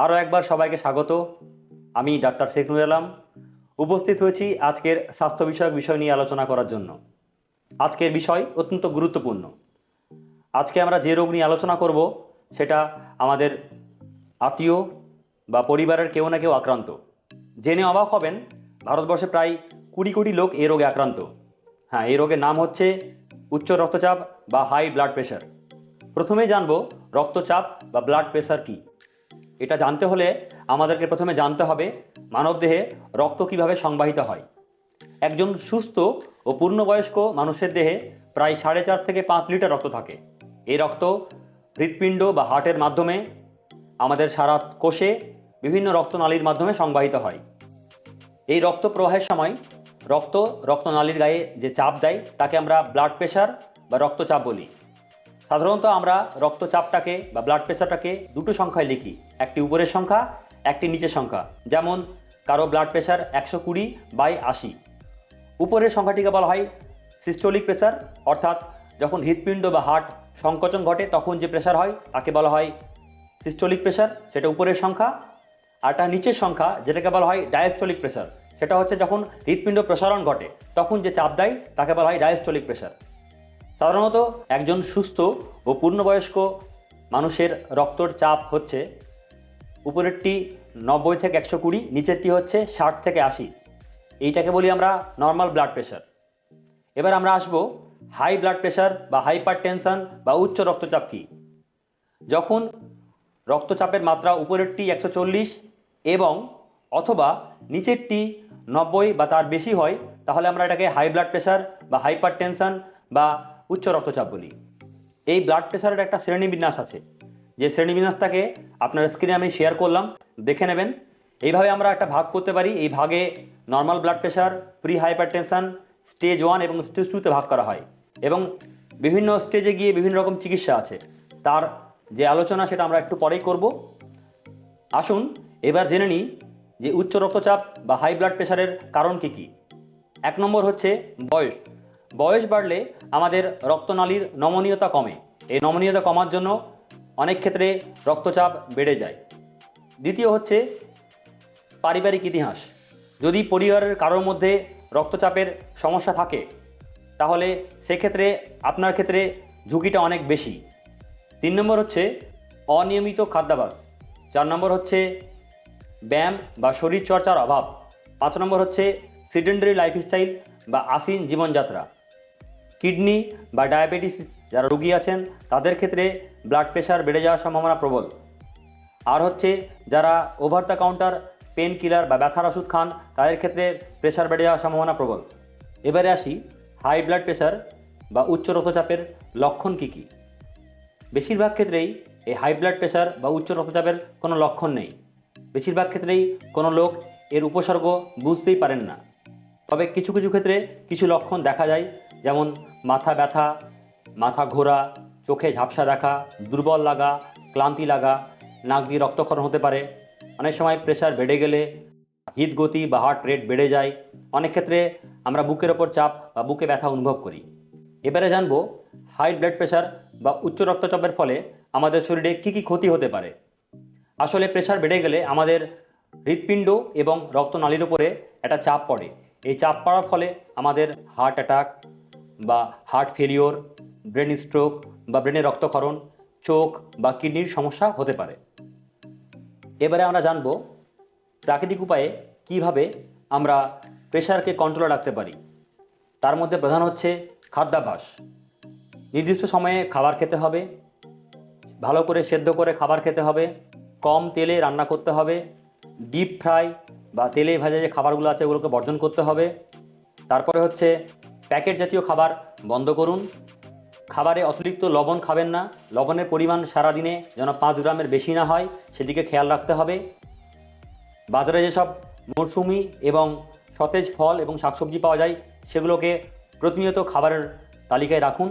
আরও একবার সবাইকে স্বাগত। আমি ডাক্তার শেখ আলম। উপস্থিত হয়েছি আজকের স্বাস্থ্য বিষয়ক বিষয় নিয়ে আলোচনা করার জন্য। আজকের বিষয় অত্যন্ত গুরুত্বপূর্ণ। আজকে আমরা যে রোগ নিয়ে আলোচনা করব, সেটা আমাদের আত্মীয় বা পরিবারের কেউ না কেউ আক্রান্ত। জেনে অবাক হবেন, ভারতবর্ষে প্রায় কুড়ি কোটি লোক এই রোগে আক্রান্ত। হ্যাঁ এই রোগের নাম হচ্ছে উচ্চ রক্তচাপ বা হাই ব্লাড প্রেশার প্রথমেই জানব রক্তচাপ বা ব্লাড প্রেশার কী। এটা জানতে হলে আমাদেরকে প্রথমে জানতে হবে মানবদেহে রক্ত কীভাবে সংবাহিত হয়। একজন সুস্থ ও পূর্ণবয়স্ক মানুষের দেহে প্রায় সাড়ে চার থেকে পাঁচ লিটার রক্ত থাকে। এই রক্ত হৃৎপিণ্ড বা হার্টের মাধ্যমে, আমাদের সারা কোষে বিভিন্ন রক্তনালীর মাধ্যমে সংবাহিত হয়। এই রক্ত প্রবাহের সময় রক্ত রক্তনালীর গায়ে যে চাপ দেয়, তাকে আমরা ব্লাড প্রেশার বা রক্তচাপ বলি। সাধারণত আমরা রক্তচাপটাকে বা ব্লাড প্রেশারটাকে দুটো সংখ্যায় লিখি। একটি উপরের সংখ্যা, একটি নিচের সংখ্যা। যেমন, কারও ব্লাড প্রেশার একশো কুড়ি বাই আশি। উপরের সংখ্যাটিকে বলা হয় সিস্টোলিক প্রেশার অর্থাৎ যখন হৃৎপিণ্ড বা হার্ট সংকোচন ঘটে, তখন যে প্রেশার হয়, তাকে বলা হয় সিস্টোলিক প্রেশার সেটা উপরের সংখ্যা। আর তার নিচের সংখ্যা, যেটাকে বলা হয় ডায়াস্টোলিক প্রেশার সেটা হচ্ছে যখন হৃৎপিণ্ড প্রসারণ ঘটে, তখন যে চাপ দেয়, তাকে বলা হয় ডায়াস্টোলিক প্রেশার সাধারণত একজন সুস্থ ও পূর্ণবয়স্ক মানুষের রক্তর চাপ হচ্ছে উপরেরটি নব্বই থেকে একশো কুড়ি, নিচেরটি হচ্ছে ষাট থেকে আশি। এইটাকে বলি আমরা নর্মাল ব্লাড প্রেশার এবার আমরা আসব হাই ব্লাড প্রেশার বা হাইপার টেনশন বা উচ্চ রক্তচাপ কী। যখন রক্তচাপের মাত্রা উপরেরটি একশো চল্লিশ এবং অথবা নিচেরটি নব্বই বা তার বেশি হয়, তাহলে আমরা এটাকে হাই ব্লাড প্রেশার বা হাইপার টেনশন বা উচ্চ রক্তচাপ বলি। এই ব্লাড প্রেশারের একটা শ্রেণীবিন্যাস আছে। যে শ্রেণীবিন্যাসটাকে আপনার স্ক্রিনে আমি শেয়ার করলাম, দেখে নেবেন। এইভাবে আমরা একটা ভাগ করতে পারি। এই ভাগে normal blood pressure pre hypertension stage one এবং স্টেজ টুতে ভাগ করা হয়। এবং বিভিন্ন স্টেজে গিয়ে বিভিন্ন রকম চিকিৎসা আছে। তার যে আলোচনা সেটা আমরা একটু পরেই করব। আসুন, এবার জেনে নিই যে উচ্চ রক্তচাপ বা হাই ব্লাড প্রেশারের কারণ কী কী। এক নম্বর হচ্ছে বয়স। বয়স বাড়লে আমাদের রক্তনালীর নমনীয়তা কমে। এই নমনীয়তা কমার জন্য অনেক ক্ষেত্রে রক্তচাপ বেড়ে যায়। দ্বিতীয় হচ্ছে পারিবারিক ইতিহাস। যদি পরিবারের কারোর মধ্যে রক্তচাপের সমস্যা থাকে, তাহলে সেক্ষেত্রে আপনার ক্ষেত্রে ঝুঁকিটা অনেক বেশি। তিন নম্বর হচ্ছে অনিয়মিত খাদ্যাভাস চার নম্বর হচ্ছে ব্যায়াম বা শরীরচর্চার অভাব। পাঁচ নম্বর হচ্ছে সিডেন্টারি লাইফস্টাইল বা আসীন জীবনযাত্রা। কিডনি বা ডায়াবেটিস যারা রোগী আছেন, তাদের ক্ষেত্রে ব্লাড প্রেশার বেড়ে যাওয়ার সম্ভাবনা প্রবল। আর হচ্ছে, যারা over the counter painkiller বা ব্যথার ওষুধ খান, তাদের ক্ষেত্রে প্রেশার বেড়ে যাওয়ার সম্ভাবনা প্রবল। এবারে আসি হাই ব্লাড প্রেশার বা উচ্চ রক্তচাপের লক্ষণ কী কী? বেশিরভাগ ক্ষেত্রেই এই হাই ব্লাড প্রেশার বা উচ্চ রক্তচাপের কোনো লক্ষণ নেই। বেশিরভাগ ক্ষেত্রেই কোনো লোক এর উপসর্গ বুঝতেই পারেন না। তবে কিছু কিছু ক্ষেত্রে কিছু লক্ষণ দেখা যায়, যেমন মাথা ব্যথা, মাথা ঘোরা, চোখে ঝাপসা দেখা, দুর্বল লাগা, ক্লান্তি লাগা, নাক দিয়ে রক্তক্ষরণ হতে পারে। অনেক সময় প্রেশার বেড়ে গেলে হৃদগতি বা হার্ট রেট বেড়ে যায়। অনেক ক্ষেত্রে আমরা বুকের ওপর চাপ বা বুকে ব্যথা অনুভব করি। এবারে জানব হাই ব্লাড প্রেশার বা উচ্চ রক্তচাপের ফলে আমাদের শরীরে কী কী ক্ষতি হতে পারে? আসলে প্রেশার বেড়ে গেলে আমাদের হৃৎপিণ্ড এবং রক্তনালীর উপরে একটা চাপ পড়ে। এই চাপ পড়ার ফলে আমাদের হার্ট অ্যাটাক বা হার্ট ফেলিওর ব্রেন স্ট্রোক বা ব্রেনের রক্তক্ষরণ, চোখ বা কিডনির সমস্যা হতে পারে। এবারে আমরা জানব প্রাকৃতিক উপায়ে কীভাবে আমরা প্রেশারকে কন্ট্রোলে রাখতে পারি। তার মধ্যে প্রধান হচ্ছে খাদ্যাভ্যাস। নির্দিষ্ট সময়ে খাবার খেতে হবে, ভালো করে সেদ্ধ করে খাবার খেতে হবে, কম তেলে রান্না করতে হবে ডিপ ফ্রাই বা তেলে ভাজা যে খাবারগুলো আছে ওগুলোকে বর্জন করতে হবে। তারপরে হচ্ছে প্যাকেট জাতীয় খাবার বন্ধ করুন। খাবারে অতিরিক্ত লবণ খাবেন না। লবণের পরিমাণ সারাদিনে যেন পাঁচ গ্রামের বেশি না হয়, সেদিকে খেয়াল রাখতে হবে। বাজারে যেসব মরশুমি এবং সতেজ ফল এবং শাকসবজি পাওয়া যায়, সেগুলোকে প্রতিনিয়ত খাবারের তালিকায় রাখুন।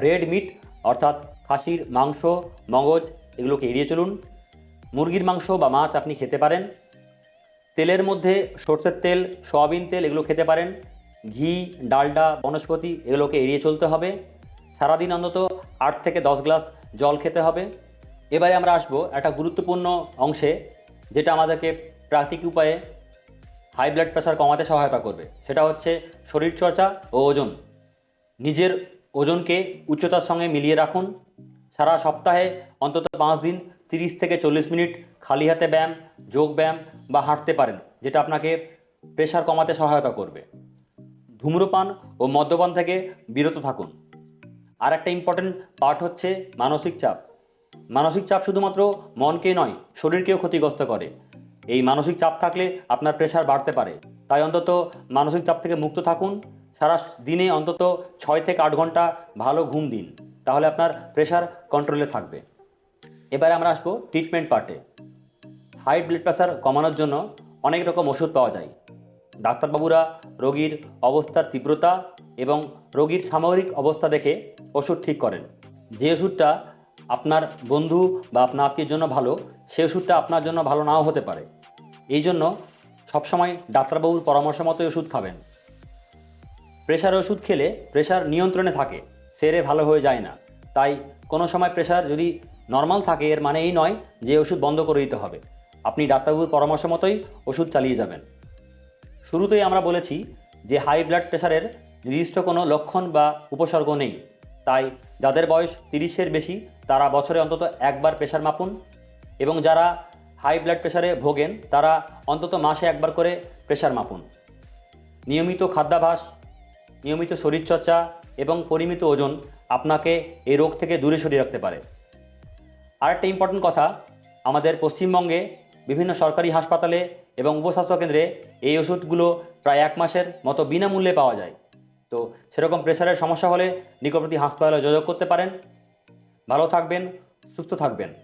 রেড মিট, অর্থাৎ খাসির মাংস, মগজ, এগুলোকে এড়িয়ে চলুন। মুরগির মাংস বা মাছ আপনি খেতে পারেন। তেলের মধ্যে সর্ষের তেল, সয়াবিন তেল, এগুলো খেতে পারেন। ঘি, ডালডা, বনস্পতি এগুলোকে এড়িয়ে চলতে হবে। সারাদিন অন্তত আট থেকে দশ গ্লাস জল খেতে হবে। এবারে আমরা আসব একটা গুরুত্বপূর্ণ অংশে, যেটা আমাদেরকে প্রাকৃতিক উপায়ে হাই ব্লাড প্রেশার কমাতে সহায়তা করবে। সেটা হচ্ছে শরীরচর্চা ও ওজন। নিজের ওজনকে উচ্চতার সঙ্গে মিলিয়ে রাখুন। সারা সপ্তাহে অন্তত পাঁচ দিন তিরিশ থেকে চল্লিশ মিনিট খালি হাতে ব্যায়াম, যোগ ব্যায়াম বা হাঁটতে পারেন, যেটা আপনাকে প্রেশার কমাতে সহায়তা করবে। ধূম্রপান ও মদ্যপান থেকে বিরত থাকুন। আর একটা ইম্পর্টেন্ট পার্ট হচ্ছে মানসিক চাপ। মানসিক চাপ শুধুমাত্র মনকে নয়, শরীরকেও ক্ষতিগ্রস্ত করে। এই মানসিক চাপ থাকলে আপনার প্রেশার বাড়তে পারে। তাই অন্তত মানসিক চাপ থেকে মুক্ত থাকুন। সারা দিনে অন্তত ছয় থেকে আট ঘণ্টা ভালো ঘুম দিন। তাহলে আপনার প্রেশার কন্ট্রোলে থাকবে। এবারে আমরা আসব ট্রিটমেন্ট পার্টে হাই ব্লাড প্রেশার কমানোর জন্য অনেক রকম ওষুধ পাওয়া যায়। ডাক্তারবাবুরা রোগীর অবস্থার তীব্রতা এবং রোগীর সামগ্রিক অবস্থা দেখে ওষুধ ঠিক করেন। যে ওষুধটা আপনার বন্ধু বা আপনার আত্মীয়ের জন্য ভালো সে ওষুধটা আপনার জন্য ভালো নাও হতে পারে। এই জন্য সবসময় ডাক্তারবাবুর পরামর্শ মতোই ওষুধ খাবেন। প্রেশার ওষুধ খেলে প্রেশার নিয়ন্ত্রণে থাকে, সেরে ভালো হয়ে যায় না। তাই কোনো সময় প্রেশার যদি নর্মাল থাকে, এর মানে এই নয় যে ওষুধ বন্ধ করে দিতে হবে। আপনি ডাক্তারবাবুর পরামর্শ মতোই ওষুধ চালিয়ে যাবেন। শুরুতেই আমরা বলেছি যে হাই ব্লাড প্রেশারের নির্দিষ্ট কোনো লক্ষণ বা উপসর্গ নেই। তাই যাদের বয়স তিরিশের বেশি, তারা বছরে অন্তত একবার প্রেশার মাপুন এবং যারা হাই ব্লাড প্রেশারে ভোগেন, তারা অন্তত মাসে একবার করে প্রেশার মাপুন। নিয়মিত খাদ্যাভাস, নিয়মিত শরীরচর্চা এবং পরিমিত ওজন আপনাকে এই রোগ থেকে দূরে সরিয়ে রাখতে পারে। আরেকটা ইম্পর্টেন্ট কথা, আমাদের পশ্চিমবঙ্গে বিভিন্ন সরকারি হাসপাতালে এবং উপস্বাস্থ্য কেন্দ্রে এই ওষুধগুলো প্রায় এক মাসের মতো বিনামূল্যে পাওয়া যায়। তো সেরকম প্রেশারের সমস্যা হলে নিকটবর্তী হাসপাতালে যোগাযোগ করতে পারেন। ভালো থাকবেন, সুস্থ থাকবেন।